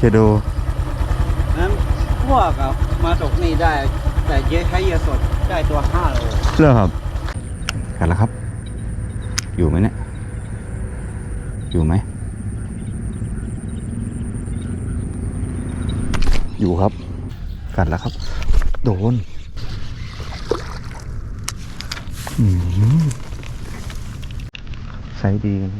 เคโดนั้นพวกอะมาตกนี่ได้ แต่เยอะใช้เหยอะสดได้ตัวห้าโลเลิกครับกันแล้วครับ อยู่ไหมเนี่ย อยู่ไหม อยู่ครับ กัดแล้วครับ โดนอืมใช้ดีกัน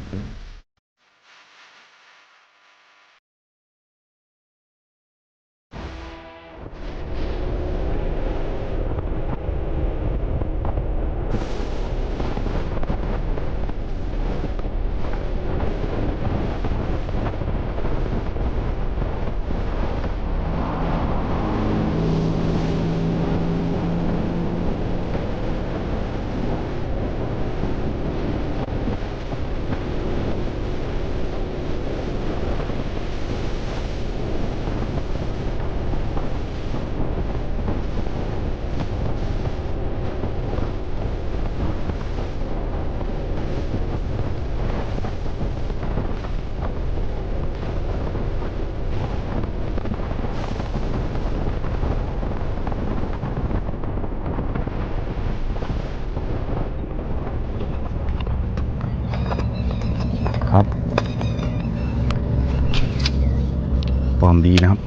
ความดีนะครับ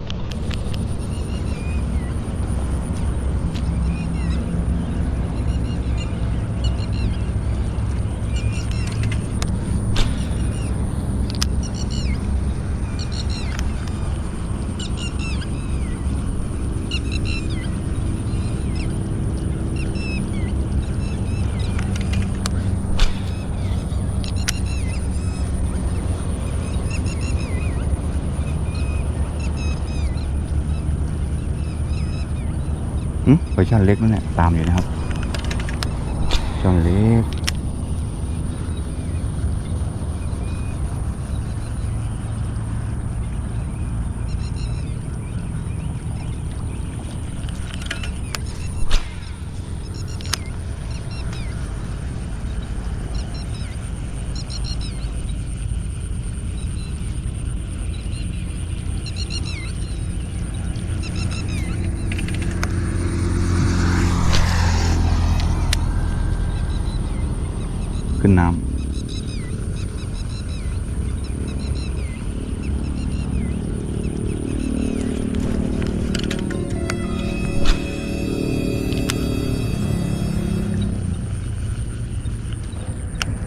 เวอร์ช่อนเล็กนั่นแหละตามอยู่นะครับช่อนเล็ก นน้ำ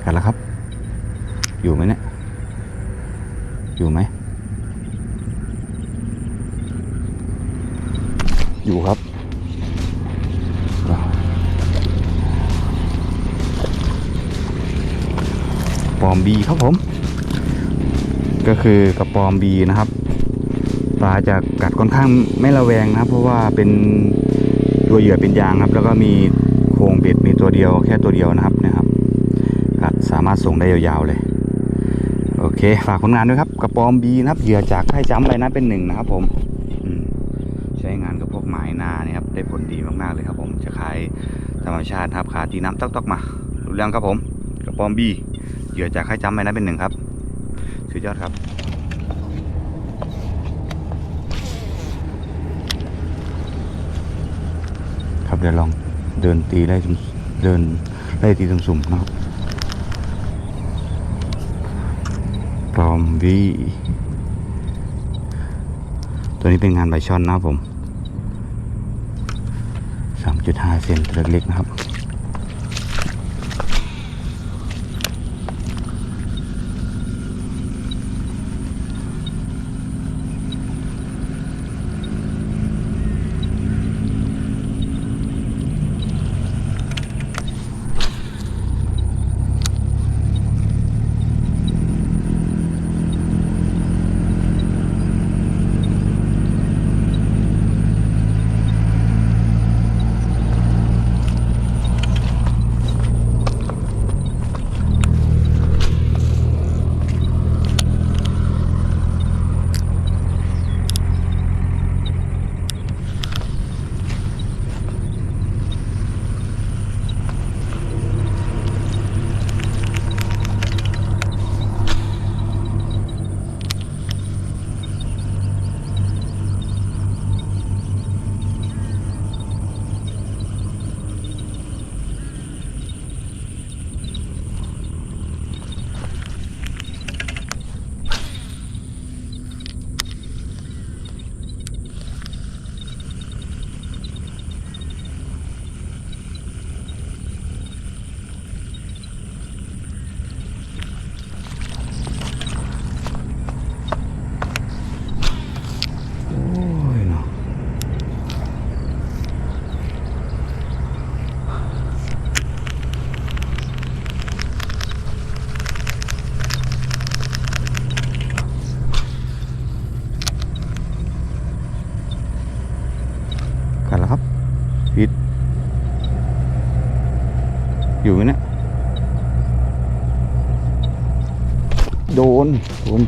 กันแล้วครับ อยู่ไหมเนี่ยไหม อยู่ครับ ปอมบีครับผม ก็ คือกระปอมบีนะครับปลาจะกัดค่อนข้างไม่ระแวงนะครับ เพราะว่าเป็นตัวเหยื่อเป็นยางครับ แล้วก็มีโครงเบ็ดมีตัวเดียวแค่ตัวเดียวนะครับนะครับกัดสามารถส่งได้ยาวๆเลยโอเค ฝากผลงานด้วยครับ กระปอมบีนะครับเหยื่อจากค่ายจ้ำเลยนะเป็นหนึ่งนะครับผมใช้งานกับพวกหมายนาเนี่ยครับได้ผลดีมากๆเลยครับ ผมจะขายธรรมชาติครับขาตีน้ำต๊อกๆมารู้เรื่องครับผม กระปอมบีเหยื่อจากค่ายจำไปนะเป็นหนึ่งครับ สุดยอดครับ ครับเดี๋ยวลองเดินตีไล่เดินไล่ตีสุ่มๆนะครับปลอมวีตัวนี้เป็นงานใบช่อนนะครับผม 3.5 เซนตเล็กๆนะครับ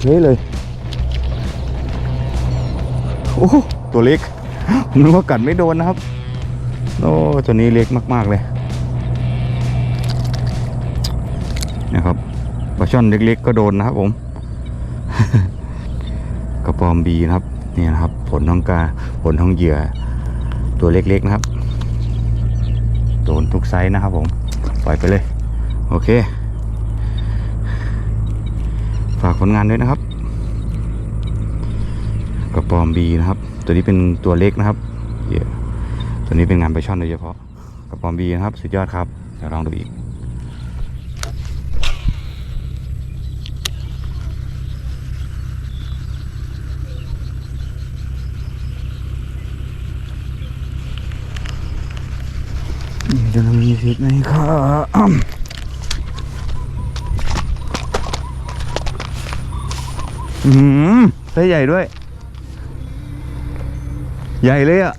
เฉยเลย โอ้โหตัวเล็กผมนึกว่ากัดไม่โดนนะครับ โอ้ตัวนี้เล็กมาก ๆเลยนะครับปลาช่อนเล็กๆก็โดนนะครับผมกระปอมบีนะครับเนี่ยนะครับ ผลท้องกาผลท้องเหยื่อ ตัวเล็กๆนะครับ โดนทุกไซส์นะครับผม ปล่อยไปเลย โอเคากผลงานด้วยนะครับ กระปอมบีนะครับ ตัวนี้เป็นตัวเล็กนะครับเยตัวนี้เป็นงานไปช่อนโดยเฉพาะกระปอมบีนะครับ สุดยอดครับเดี๋ยวลองดูอีกจะมีสิทธิ์ไหมครับ อืมไส้ใหญ่ด้วย ใหญ่เลยอะ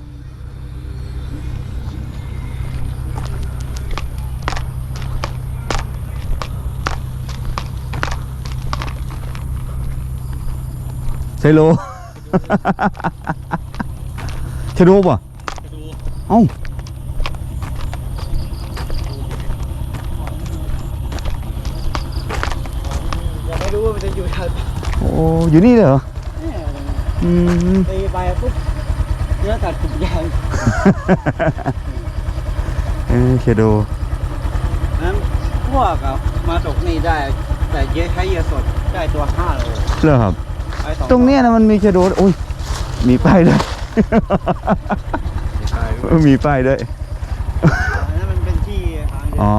ไซโลชะโดป่ะเอ้ายังไม่รู้ว่ามันจะอยู่ทัน โอ้อยู่นี่เลยเหรอเนี่ยอืมตีไปปุ๊บเนื้อกัดกลุ่มยางเออเชโดนั้นพวกกับมาตกนี่ได้ แต่เยอะใช้เหยื่อสดได้ตัวห้าโลเหรอครับไปสอตรงเนี้ยนะมันมีเชโดโอ้ยมีป้ายด้วยมีป้ายด้วยอันนั้นมันเป็นที่ทางเดินอ๋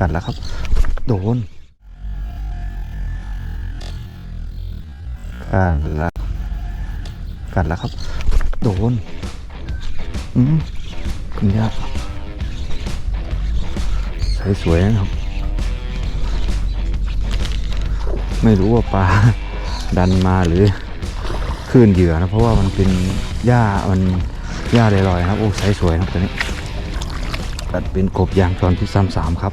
กัดแล้วครับ โดนกัดแล้วกัดแล้วครับ โดนอืมคุณย่าใสสวยนะครับ ไม่รู้ว่าปลาดันมาหรือคลื่นเหยื่อนะ เพราะว่ามันเป็นหญ้ามันหญ้าลอยๆนะครับ โอ้ใสสวยนะครับตัวนี้ตัดเป็นกบยางจรพิษซ้ำสามครับ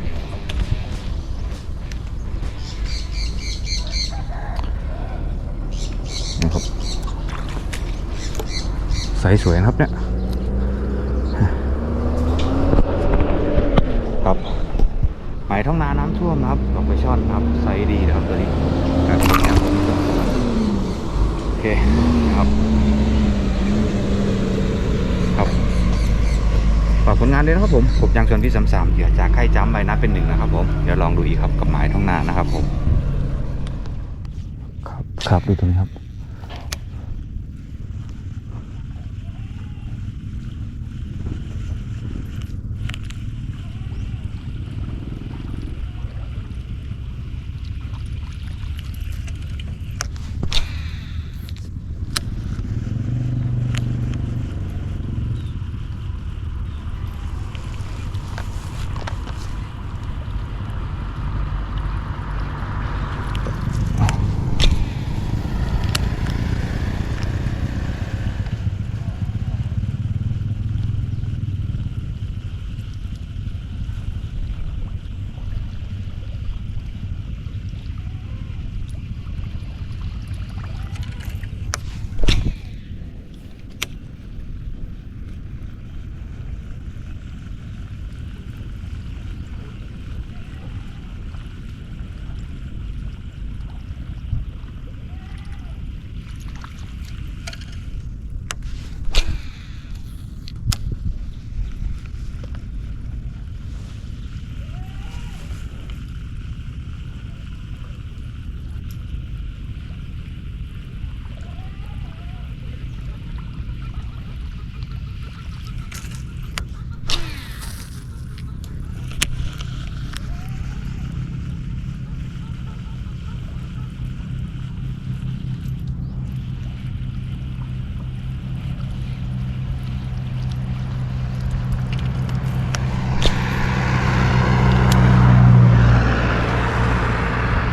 ส์สวยนะครับเนี่ยครับหมายท้องนาน้ำท่วมนะครับดอกไปช่อนนะครับไซส์ดีนะครับตัวนี้ครับโอเคนะครับครับฝากผลงานด้วยนะครับผมผมยางชวนพี่สามสามเหยื่อจากไข่จ้ำใบนัดเป็นหนึ่งนะครับผมเดี๋ยวลองดูอีกครับกับหมายท้องนานะครับผมครับครับดูตรงนี้ครับ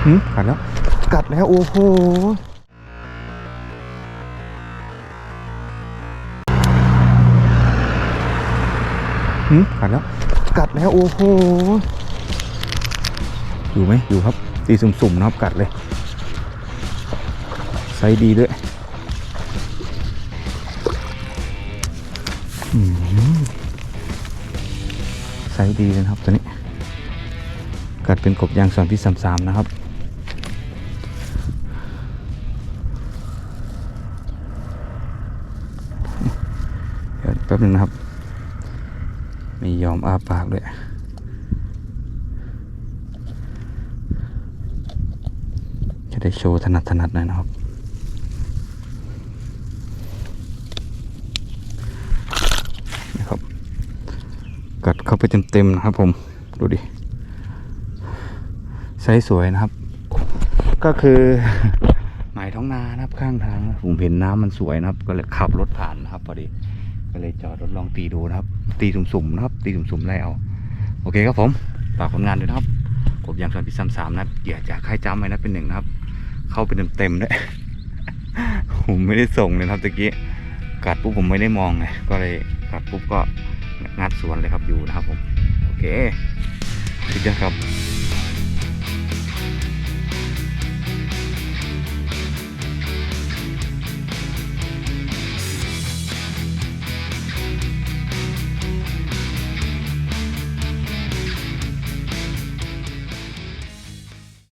หืมกัดแล้ว กัดแล้ว โอ้โหหืมกัดแล้ว กัดแล้ว โอ้โห อยู่ไหมอยู่ครับ ตีสุ่มๆนะครับกัดเลย ไซส์ดีด้วยไซส์ดีเลยนะครับตัวนี้ กัดเป็นกบยางสอนที่สามสามนะครับ เดี๋ยวแป๊บนึงนะครับ ไม่ยอ มอ้าปากด้วยจะได้โชว์ถนัดถนัดหน่อยนะครับ นะครับ กัดเข้าไปเต็มๆนะครับผม ดูดิ ไซส์สวยนะครับ ก็คือหมายท้องนานะครับข้างทาง ผมเห็นน้ำมันสวยนะครับ ก็เลยขับรถผ่านนะครับพอดี ก็เลยจอดรถลองตีดูนะครับ ตีสุ่มๆนะครับ ตีสุ่มๆไล่เอา โอเคครับผมฝากผลงานด้วยนะครับกบยางสวนพิซซัมสามนะครับเหยื่อจากค่ายจ้ำไว้นะเป็นหนึ่งนะครับ เข้าไปเต็มๆด้วยผมไม่ได้ส่งเลยครับตะกี้กัดปุ๊บผมไม่ได้มองไงก็เลยกัดปุ๊บก็งัดสวนเลยครับอยู่นะครับผม โอเคสุดยอดครับ